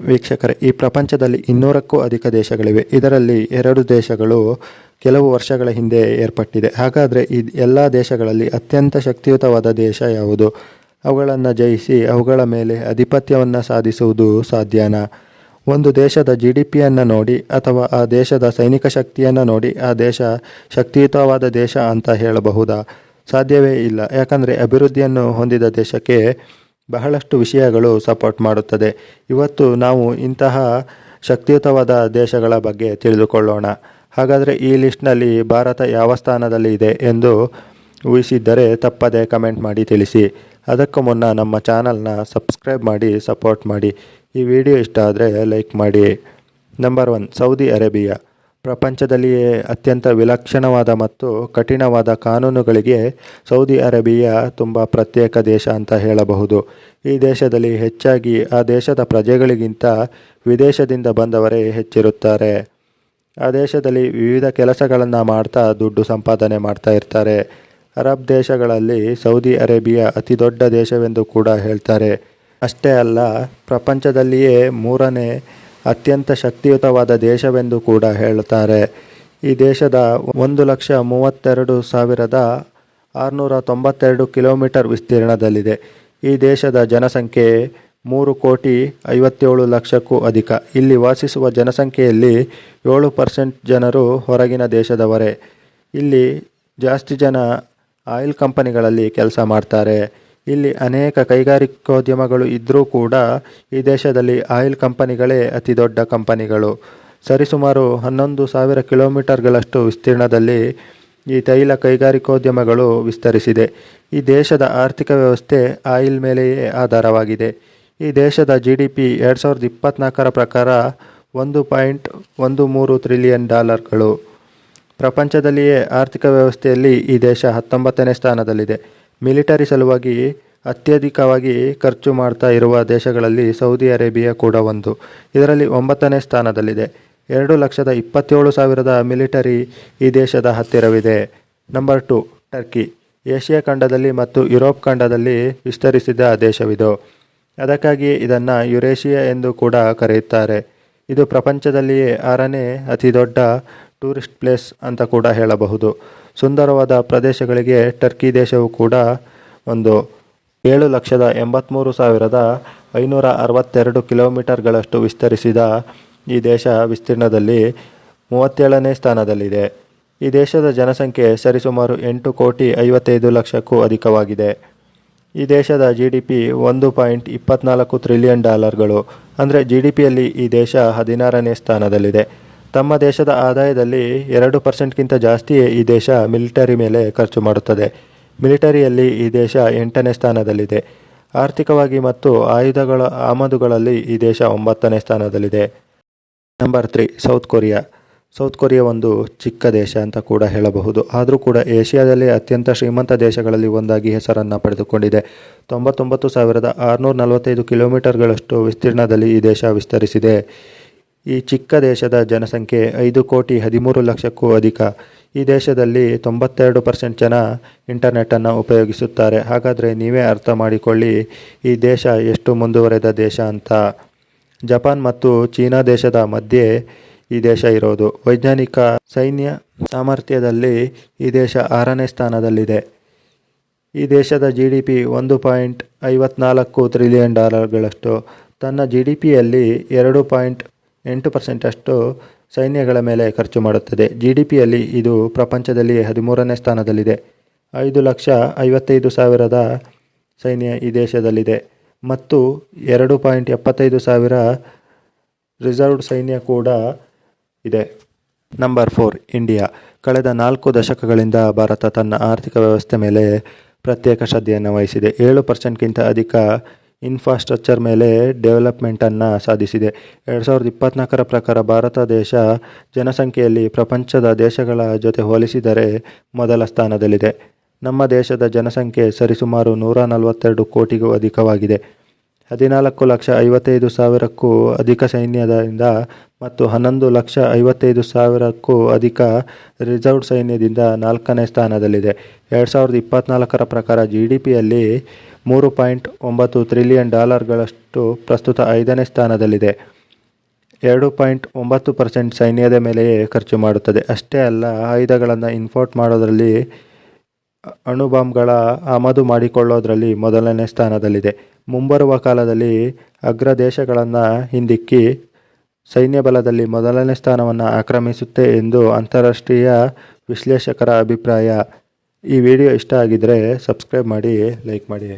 ವೀಕ್ಷಕರೇ, ಈ ಪ್ರಪಂಚದಲ್ಲಿ ಇನ್ನೂರಕ್ಕೂ ಅಧಿಕ ದೇಶಗಳಿವೆ. ಇದರಲ್ಲಿ ಎರಡು ದೇಶಗಳು ಕೆಲವು ವರ್ಷಗಳ ಹಿಂದೆ ಏರ್ಪಟ್ಟಿದೆ. ಹಾಗಾದರೆ ಈ ಎಲ್ಲ ದೇಶಗಳಲ್ಲಿ ಅತ್ಯಂತ ಶಕ್ತಿಯುತವಾದ ದೇಶ ಯಾವುದು? ಅವುಗಳನ್ನು ಜಯಿಸಿ ಅವುಗಳ ಮೇಲೆ ಆಧಿಪತ್ಯವನ್ನು ಸಾಧಿಸುವುದು ಸಾಧ್ಯನಾ? ಒಂದು ದೇಶದ ಜಿ ಡಿ ಪಿಯನ್ನು ನೋಡಿ ಅಥವಾ ಆ ದೇಶದ ಸೈನಿಕ ಶಕ್ತಿಯನ್ನು ನೋಡಿ ಆ ದೇಶ ಶಕ್ತಿಯುತವಾದ ದೇಶ ಅಂತ ಹೇಳಬಹುದಾ? ಸಾಧ್ಯವೇ ಇಲ್ಲ. ಯಾಕಂದರೆ ಅಭಿವೃದ್ಧಿಯನ್ನು ಹೊಂದಿದ ದೇಶಕ್ಕೆ ಬಹಳಷ್ಟು ವಿಷಯಗಳು ಸಪೋರ್ಟ್ ಮಾಡುತ್ತದೆ. ಇವತ್ತು ನಾವು ಇಂತಹ ಶಕ್ತಿಯುತವಾದ ದೇಶಗಳ ಬಗ್ಗೆ ತಿಳಿದುಕೊಳ್ಳೋಣ. ಹಾಗಾದರೆ ಈ ಲಿಸ್ಟ್ನಲ್ಲಿ ಭಾರತ ಯಾವ ಸ್ಥಾನದಲ್ಲಿ ಇದೆ ಎಂದು ಊಹಿಸಿದ್ದರೆ ತಪ್ಪದೆ ಕಮೆಂಟ್ ಮಾಡಿ ತಿಳಿಸಿ. ಅದಕ್ಕೂ ಮುನ್ನ ನಮ್ಮ ಚಾನಲ್ನ ಸಬ್ಸ್ಕ್ರೈಬ್ ಮಾಡಿ ಸಪೋರ್ಟ್ ಮಾಡಿ. ಈ ವಿಡಿಯೋ ಇಷ್ಟ ಆದರೆ ಲೈಕ್ ಮಾಡಿ. ನಂಬರ್ ಒನ್ ಸೌದಿ ಅರೇಬಿಯಾ ಪ್ರಪಂಚದಲ್ಲಿಯೇ ಅತ್ಯಂತ ವಿಲಕ್ಷಣವಾದ ಮತ್ತು ಕಠಿಣವಾದ ಕಾನೂನುಗಳಿಗೆ ಸೌದಿ ಅರೇಬಿಯಾ ತುಂಬ ಪ್ರತ್ಯೇಕ ದೇಶ ಅಂತ ಹೇಳಬಹುದು. ಈ ದೇಶದಲ್ಲಿ ಹೆಚ್ಚಾಗಿ ಆ ದೇಶದ ಪ್ರಜೆಗಳಿಗಿಂತ ವಿದೇಶದಿಂದ ಬಂದವರೇ ಹೆಚ್ಚಿರುತ್ತಾರೆ. ಆ ದೇಶದಲ್ಲಿ ವಿವಿಧ ಕೆಲಸಗಳನ್ನು ಮಾಡ್ತಾ ದುಡ್ಡು ಸಂಪಾದನೆ ಮಾಡ್ತಾ ಇರ್ತಾರೆ. ಅರಬ್ ದೇಶಗಳಲ್ಲಿ ಸೌದಿ ಅರೇಬಿಯಾ ಅತಿ ದೊಡ್ಡ ದೇಶವೆಂದು ಕೂಡ ಹೇಳ್ತಾರೆ. ಅಷ್ಟೇ ಅಲ್ಲ, ಪ್ರಪಂಚದಲ್ಲಿಯೇ ಮೂರನೇ ಅತ್ಯಂತ ಶಕ್ತಿಯುತವಾದ ದೇಶವೆಂದು ಕೂಡ ಹೇಳುತ್ತಾರೆ. ಈ ದೇಶದ ಒಂದು ಲಕ್ಷ ಮೂವತ್ತೆರಡು ಸಾವಿರದ ಆರುನೂರ ತೊಂಬತ್ತೆರಡು ಕಿಲೋಮೀಟರ್ ವಿಸ್ತೀರ್ಣದಲ್ಲಿದೆ. ಈ ದೇಶದ ಜನಸಂಖ್ಯೆ ಮೂರು ಕೋಟಿ ಐವತ್ತೇಳು ಲಕ್ಷಕ್ಕೂ ಅಧಿಕ. ಇಲ್ಲಿ ವಾಸಿಸುವ ಜನಸಂಖ್ಯೆಯಲ್ಲಿ ಏಳು ಪರ್ಸೆಂಟ್ ಜನರು ಹೊರಗಿನ ದೇಶದವರೇ. ಇಲ್ಲಿ ಜಾಸ್ತಿ ಜನ ಆಯಿಲ್ ಕಂಪನಿಗಳಲ್ಲಿ ಕೆಲಸ ಮಾಡ್ತಾರೆ. ಇಲ್ಲಿ ಅನೇಕ ಕೈಗಾರಿಕೋದ್ಯಮಗಳು ಇದ್ದರೂ ಕೂಡ ಈ ದೇಶದಲ್ಲಿ ಆಯಿಲ್ ಕಂಪನಿಗಳೇ ಅತಿ ದೊಡ್ಡ ಕಂಪನಿಗಳು. ಸರಿಸುಮಾರು ಹನ್ನೊಂದು ಸಾವಿರ ಕಿಲೋಮೀಟರ್ಗಳಷ್ಟು ವಿಸ್ತೀರ್ಣದಲ್ಲಿ ಈ ತೈಲ ಕೈಗಾರಿಕೋದ್ಯಮಗಳು ವಿಸ್ತರಿಸಿದೆ. ಈ ದೇಶದ ಆರ್ಥಿಕ ವ್ಯವಸ್ಥೆ ಆಯಿಲ್ ಮೇಲೆಯೇ ಆಧಾರವಾಗಿದೆ. ಈ ದೇಶದ ಜಿ ಡಿ ಪಿ ಎರಡು ಸಾವಿರದ ಇಪ್ಪತ್ತ್ನಾಲ್ಕರ ಪ್ರಕಾರ ಒಂದು ಪಾಯಿಂಟ್ ಒಂದು ಮೂರು ಟ್ರಿಲಿಯನ್ ಡಾಲರ್ಗಳು. ಪ್ರಪಂಚದಲ್ಲಿಯೇ ಆರ್ಥಿಕ ವ್ಯವಸ್ಥೆಯಲ್ಲಿ ಈ ದೇಶ ಹತ್ತೊಂಬತ್ತನೇ ಸ್ಥಾನದಲ್ಲಿದೆ. ಮಿಲಿಟರಿ ಸಲುವಾಗಿ ಅತ್ಯಧಿಕವಾಗಿ ಖರ್ಚು ಮಾಡ್ತಾ ಇರುವ ದೇಶಗಳಲ್ಲಿ ಸೌದಿ ಅರೇಬಿಯಾ ಕೂಡ ಒಂದು. ಇದರಲ್ಲಿ ಒಂಬತ್ತನೇ ಸ್ಥಾನದಲ್ಲಿದೆ. ಎರಡು ಲಕ್ಷದ ಇಪ್ಪತ್ತೇಳು ಸಾವಿರದ ಮಿಲಿಟರಿ ಈ ದೇಶದ ಹತ್ತಿರವಿದೆ. Number two, Turkey. ಏಷ್ಯಾ ಖಂಡದಲ್ಲಿ ಮತ್ತು ಯುರೋಪ್ ಖಂಡದಲ್ಲಿ ವಿಸ್ತರಿಸಿದ ದೇಶವಿದು. ಅದಕ್ಕಾಗಿಯೇ ಇದನ್ನು ಯುರೇಷಿಯಾ ಎಂದು ಕೂಡ ಕರೆಯುತ್ತಾರೆ. ಇದು ಪ್ರಪಂಚದಲ್ಲಿಯೇ ಆರನೇ ಅತಿ ದೊಡ್ಡ ಟೂರಿಸ್ಟ್ ಪ್ಲೇಸ್ ಅಂತ ಕೂಡ ಹೇಳಬಹುದು. ಸುಂದರವಾದ ಪ್ರದೇಶಗಳಿಗೆ ಟರ್ಕಿ ದೇಶವು ಕೂಡ ಒಂದು ಏಳು ಲಕ್ಷದ ಎಂಬತ್ತ್ಮೂರು ಸಾವಿರದ ಐನೂರ ಅರವತ್ತೆರಡು ಕಿಲೋಮೀಟರ್ಗಳಷ್ಟು ವಿಸ್ತರಿಸಿದ ಈ ದೇಶ ವಿಸ್ತೀರ್ಣದಲ್ಲಿ ಮೂವತ್ತೇಳನೇ ಸ್ಥಾನದಲ್ಲಿದೆ. ಈ ದೇಶದ ಜನಸಂಖ್ಯೆ ಸರಿಸುಮಾರು ಎಂಟು ಕೋಟಿ ಐವತ್ತೈದು ಲಕ್ಷಕ್ಕೂ ಅಧಿಕವಾಗಿದೆ. ಈ ದೇಶದ ಜಿ ಡಿ ಪಿ ಒಂದು ಪಾಯಿಂಟ್ ಇಪ್ಪತ್ನಾಲ್ಕು ಟ್ರಿಲಿಯನ್ ಡಾಲರ್ಗಳು. ಅಂದರೆ ಜಿ ಡಿ ಪಿಯಲ್ಲಿ ಈ ದೇಶ ಹದಿನಾರನೇ ಸ್ಥಾನದಲ್ಲಿದೆ. ತಮ್ಮ ದೇಶದ ಆದಾಯದಲ್ಲಿ ಎರಡು ಪರ್ಸೆಂಟ್ಗಿಂತ ಜಾಸ್ತಿಯೇ ಈ ದೇಶ ಮಿಲಿಟರಿ ಮೇಲೆ ಖರ್ಚು ಮಾಡುತ್ತದೆ. ಮಿಲಿಟರಿಯಲ್ಲಿ ಈ ದೇಶ ಎಂಟನೇ ಸ್ಥಾನದಲ್ಲಿದೆ. ಆರ್ಥಿಕವಾಗಿ ಮತ್ತು ಆಯುಧಗಳ ಆಮದುಗಳಲ್ಲಿ ಈ ದೇಶ ಒಂಬತ್ತನೇ ಸ್ಥಾನದಲ್ಲಿದೆ. Number three, South Korea. South Korea ಒಂದು ಚಿಕ್ಕ ದೇಶ ಅಂತ ಕೂಡ ಹೇಳಬಹುದು. ಆದರೂ ಕೂಡ ಏಷ್ಯಾದಲ್ಲಿ ಅತ್ಯಂತ ಶ್ರೀಮಂತ ದೇಶಗಳಲ್ಲಿ ಒಂದಾಗಿ ಹೆಸರನ್ನು ಪಡೆದುಕೊಂಡಿದೆ. ತೊಂಬತ್ತೊಂಬತ್ತು ಸಾವಿರದ ಆರುನೂರ ನಲವತ್ತೈದು ಕಿಲೋಮೀಟರ್ಗಳಷ್ಟು ವಿಸ್ತೀರ್ಣದಲ್ಲಿ ಈ ದೇಶ ವಿಸ್ತರಿಸಿದೆ. ಈ ಚಿಕ್ಕ ದೇಶದ ಜನಸಂಖ್ಯೆ ಐದು ಕೋಟಿ ಹದಿಮೂರು ಲಕ್ಷಕ್ಕೂ ಅಧಿಕ. ಈ ದೇಶದಲ್ಲಿ ತೊಂಬತ್ತೆರಡು ಪರ್ಸೆಂಟ್ ಜನ ಇಂಟರ್ನೆಟ್ಟನ್ನು ಉಪಯೋಗಿಸುತ್ತಾರೆ. ಹಾಗಾದರೆ ನೀವೇ ಅರ್ಥ ಮಾಡಿಕೊಳ್ಳಿ, ಈ ದೇಶ ಎಷ್ಟು ಮುಂದುವರೆದ ದೇಶ ಅಂತ. ಜಪಾನ್ ಮತ್ತು ಚೀನಾ ದೇಶದ ಮಧ್ಯೆ ಈ ದೇಶ ಇರೋದು. ವೈಜ್ಞಾನಿಕ ಸೈನ್ಯ ಸಾಮರ್ಥ್ಯದಲ್ಲಿ ಈ ದೇಶ ಆರನೇ ಸ್ಥಾನದಲ್ಲಿದೆ. ಈ ದೇಶದ ಜಿ ಡಿ ಪಿ ಒಂದು ಪಾಯಿಂಟ್ ಐವತ್ನಾಲ್ಕು ಟ್ರಿಲಿಯನ್ ಡಾಲರ್ಗಳಷ್ಟು. ತನ್ನ ಜಿ ಡಿ ಪಿಯಲ್ಲಿ ಎರಡು ಪಾಯಿಂಟ್ ಎಂಟು ಪರ್ಸೆಂಟಷ್ಟು ಸೈನ್ಯಗಳ ಮೇಲೆ ಖರ್ಚು ಮಾಡುತ್ತದೆ. ಜಿ ಡಿ ಪಿಯಲ್ಲಿ ಇದು ಪ್ರಪಂಚದಲ್ಲಿ ಹದಿಮೂರನೇ ಸ್ಥಾನದಲ್ಲಿದೆ. ಐದು ಲಕ್ಷ ಐವತ್ತೈದು ಸಾವಿರದ ಸೈನ್ಯ ಈ ದೇಶದಲ್ಲಿದೆ. ಮತ್ತು ಎರಡು ಪಾಯಿಂಟ್ ಎಪ್ಪತ್ತೈದು ಸಾವಿರ ರಿಸರ್ವ್ಡ್ ಸೈನ್ಯ ಕೂಡ ಇದೆ. ನಂಬರ್ ಫೋರ್ ಇಂಡಿಯಾ ಕಳೆದ ನಾಲ್ಕು ದಶಕಗಳಿಂದ ಭಾರತ ತನ್ನ ಆರ್ಥಿಕ ವ್ಯವಸ್ಥೆ ಮೇಲೆ ಪ್ರತ್ಯೇಕ ಶ್ರದ್ಧೆಯನ್ನು ವಹಿಸಿದೆ. ಏಳು ಪರ್ಸೆಂಟ್ಗಿಂತ ಅಧಿಕ ಇನ್ಫ್ರಾಸ್ಟ್ರಕ್ಚರ್ ಮೇಲೆ ಡೆವಲಪ್ಮೆಂಟನ್ನು ಸಾಧಿಸಿದೆ. ಎರಡು ಸಾವಿರದ ಇಪ್ಪತ್ನಾಲ್ಕರ ಪ್ರಕಾರ ಭಾರತ ದೇಶ ಜನಸಂಖ್ಯೆಯಲ್ಲಿ ಪ್ರಪಂಚದ ದೇಶಗಳ ಜೊತೆ ಹೋಲಿಸಿದರೆ ಮೊದಲ ಸ್ಥಾನದಲ್ಲಿದೆ. ನಮ್ಮ ದೇಶದ ಜನಸಂಖ್ಯೆ ಸರಿಸುಮಾರು ನೂರ ನಲವತ್ತೆರಡು ಕೋಟಿಗೂ ಅಧಿಕವಾಗಿದೆ. ಹದಿನಾಲ್ಕು ಲಕ್ಷ ಐವತ್ತೈದು ಸಾವಿರಕ್ಕೂ ಅಧಿಕ ಸೈನ್ಯದಿಂದ ಮತ್ತು ಹನ್ನೊಂದು ಲಕ್ಷ ಐವತ್ತೈದು ಸಾವಿರಕ್ಕೂ ಅಧಿಕ ರಿಸರ್ವ್ ಸೈನ್ಯದಿಂದ ನಾಲ್ಕನೇ ಸ್ಥಾನದಲ್ಲಿದೆ. ಎರಡು ಸಾವಿರದ ಇಪ್ಪತ್ತ್ನಾಲ್ಕರ ಪ್ರಕಾರ ಜಿ ಡಿ ಪಿಯಲ್ಲಿ ಮೂರು ಪಾಯಿಂಟ್ ಒಂಬತ್ತು ಟ್ರಿಲಿಯನ್ ಡಾಲರ್ಗಳಷ್ಟು ಪ್ರಸ್ತುತ ಐದನೇ ಸ್ಥಾನದಲ್ಲಿದೆ. ಎರಡು ಪಾಯಿಂಟ್ ಒಂಬತ್ತು ಪರ್ಸೆಂಟ್ ಸೈನ್ಯದ ಮೇಲೆಯೇ ಖರ್ಚು ಮಾಡುತ್ತದೆ. ಅಷ್ಟೇ ಅಲ್ಲ, ಆಯುಧಗಳನ್ನು ಇನ್ಫೋರ್ಟ್ ಮಾಡೋದರಲ್ಲಿ ಅಣುಬಾಂಬ್ಗಳ ಆಮದು ಮಾಡಿಕೊಳ್ಳೋದರಲ್ಲಿ ಮೊದಲನೇ ಸ್ಥಾನದಲ್ಲಿದೆ. ಮುಂಬರುವ ಕಾಲದಲ್ಲಿ ಅಗ್ರ ದೇಶಗಳನ್ನು ಹಿಂದಿಕ್ಕಿ ಸೈನ್ಯ ಬಲದಲ್ಲಿ ಮೊದಲನೇ ಸ್ಥಾನವನ್ನು ಆಕ್ರಮಿಸುತ್ತೆ ಎಂದು ಅಂತಾರಾಷ್ಟ್ರೀಯ ವಿಶ್ಲೇಷಕರ ಅಭಿಪ್ರಾಯ. ಈ ವಿಡಿಯೋ ಇಷ್ಟ ಆಗಿದ್ದರೆ ಸಬ್ಸ್ಕ್ರೈಬ್ ಮಾಡಿ, ಲೈಕ್ ಮಾಡಿ.